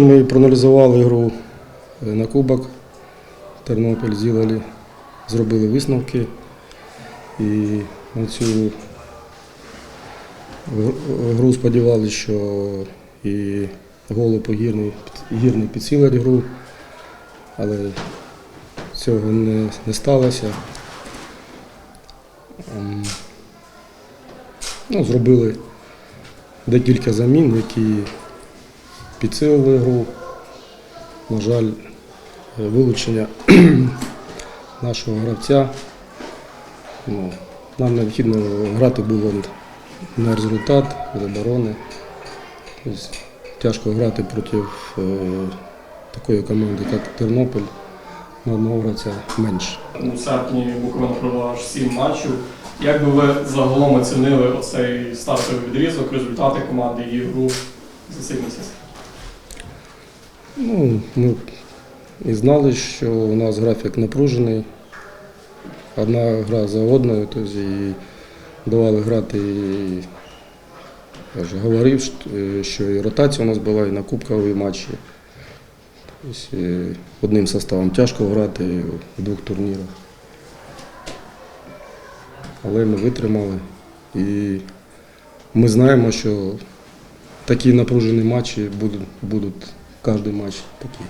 Вчора ми проаналізували гру е, на Кубок. Тернопіль зробили, зробили висновки. І на цю гр- гру сподівалися, що і голуб гірний, гірний підсилить гру, але цього не, не сталося. Ем, Ну, зробили декілька замін, які підсилили гру. На жаль, е, вилучення нашого гравця. Ну, нам необхідно грати було на результат з оборони. Тобто, тяжко грати проти е, такої команди, як Тернопіль, на одного гравця менше. У серпні Буковина провела аж сім матчів. Як би ви загалом оцінили оцей стартовий відрізок, результати команди і гру за цей місяць? Ну, ми і знали, що у нас графік напружений. Одна гра за одною, тобто і давали грати. І, я вже говорив, що- е, і ротація у нас була, і на кубкові матчі. Тобто, одним составом тяжко грати в двох турнірах. Але ми витримали. І ми знаємо, що такі напружені матчі будуть, будуть кожен матч такий.